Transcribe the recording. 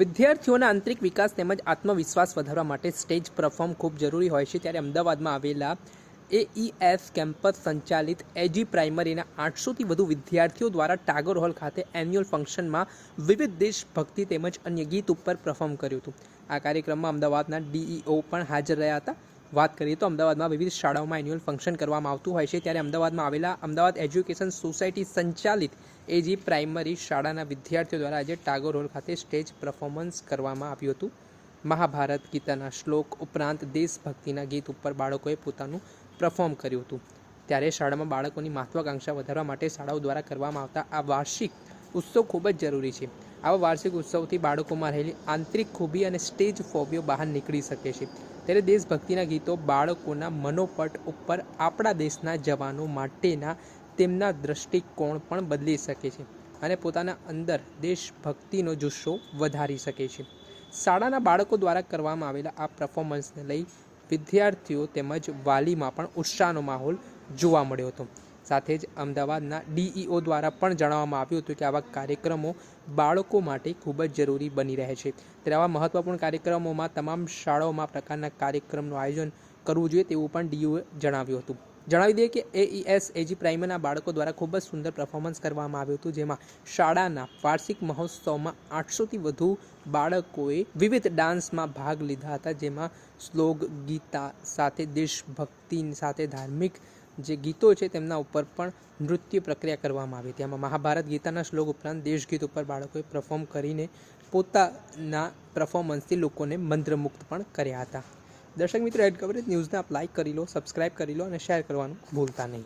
વિદ્યાર્થીઓના આંતરિક વિકાસ તેમજ આત્મવિશ્વાસ વધારવા માટે સ્ટેજ પરફોર્મ ખૂબ જરૂરી હોય છે. ત્યારે અમદાવાદમાં આવેલા એઈએસ કેમ્પસ સંચાલિત એજી પ્રાઇમરીના આઠસોથી વધુ વિદ્યાર્થીઓ દ્વારા ટાગોર હોલ ખાતે એન્યુઅલ ફંક્શનમાં વિવિધ દેશભક્તિ તેમજ અન્ય ગીત ઉપર પરફોર્મ કર્યું હતું. આ કાર્યક્રમમાં અમદાવાદના ડીઈઓ પણ હાજર રહ્યા હતા. વાત કરીએ તો અમદાવાદમાં વિવિધ શાળાઓમાં એન્યુઅલ ફંક્શન કરવામાં આવતું હોય છે. ત્યારે અમદાવાદમાં આવેલા અમદાવાદ એજ્યુકેશન સોસાયટી સંચાલિત એજી પ્રાઇમરી શાળાના વિદ્યાર્થીઓ દ્વારા આજે ટાગોર હોલ ખાતે સ્ટેજ પરફોર્મન્સ કરવામાં આવ્યું હતું. મહાભારત ગીતાના શ્લોક ઉપરાંત દેશભક્તિના ગીત ઉપર બાળકોએ પોતાનું પરફોર્મ કર્યું હતું. ત્યારે શાળામાં બાળકોની મહત્વાકાંક્ષા વધારવા માટે શાળાઓ દ્વારા કરવામાં આવતા આ વાર્ષિક ઉત્સવ ખૂબ જ જરૂરી છે. આવા વાર્ષિક ઉત્સવથી બાળકોમાં રહેલી આંતરિક ખૂબી અને સ્ટેજ ફોબીઓ બહાર નીકળી શકે છે. ત્યારે દેશભક્તિના ગીતો બાળકોના મનોપટ ઉપર આપણા દેશના જવાનો માટેના તેમના દૃષ્ટિકોણ પણ બદલી શકે છે અને પોતાના અંદર દેશભક્તિનો જુસ્સો વધારી શકે છે. શાળાના બાળકો દ્વારા કરવામાં આવેલા આ પરફોર્મન્સને લઈ વિદ્યાર્થીઓ તેમજ વાલીમાં પણ ઉત્સાહનો માહોલ જોવા મળ્યો હતો. સાથે જ અમદાવાદના ડીઈઓ દ્વારા પણ જણાવવામાં આવ્યું હતું કે આવા કાર્યક્રમો બાળકો માટે ખૂબ જ જરૂરી બની રહે છે. ત્યારે આવા મહત્ત્વપૂર્ણ કાર્યક્રમોમાં તમામ શાળાઓમાં પ્રકારના કાર્યક્રમનું આયોજન કરવું જોઈએ તેવું પણ ડીઈઓએ જણાવ્યું હતું. જણાવી દઈએ કે એઈએસ એજી પ્રાઇમરના બાળકો દ્વારા ખૂબ જ સુંદર પરફોર્મન્સ કરવામાં આવ્યું હતું, જેમાં શાળાના વાર્ષિક મહોત્સવમાં આઠસોથી વધુ બાળકોએ વિવિધ ડાન્સમાં ભાગ લીધા હતા, જેમાં શ્લોક, ગીતા સાથે દેશભક્તિ સાથે ધાર્મિક જે ગીતો છે તેમના ઉપર પણ નૃત્ય પ્રક્રિયા કરવામાં આવી હતી. આમાં મહાભારત ગીતાના શ્લોક ઉપરાંત દેશગીત ઉપર બાળકોએ પરફોર્મ કરીને પોતાના પરફોર્મન્સથી લોકોને મંત્રમુગ્ધ પણ કર્યા હતા. દર્શક મિત્રો એડ કવરેજ ન્યૂઝને આપ લાઇક કરી લો સબસ્ક્રાઇબ કરી લો અને શેર કરવાનું ભૂલતા નહીં.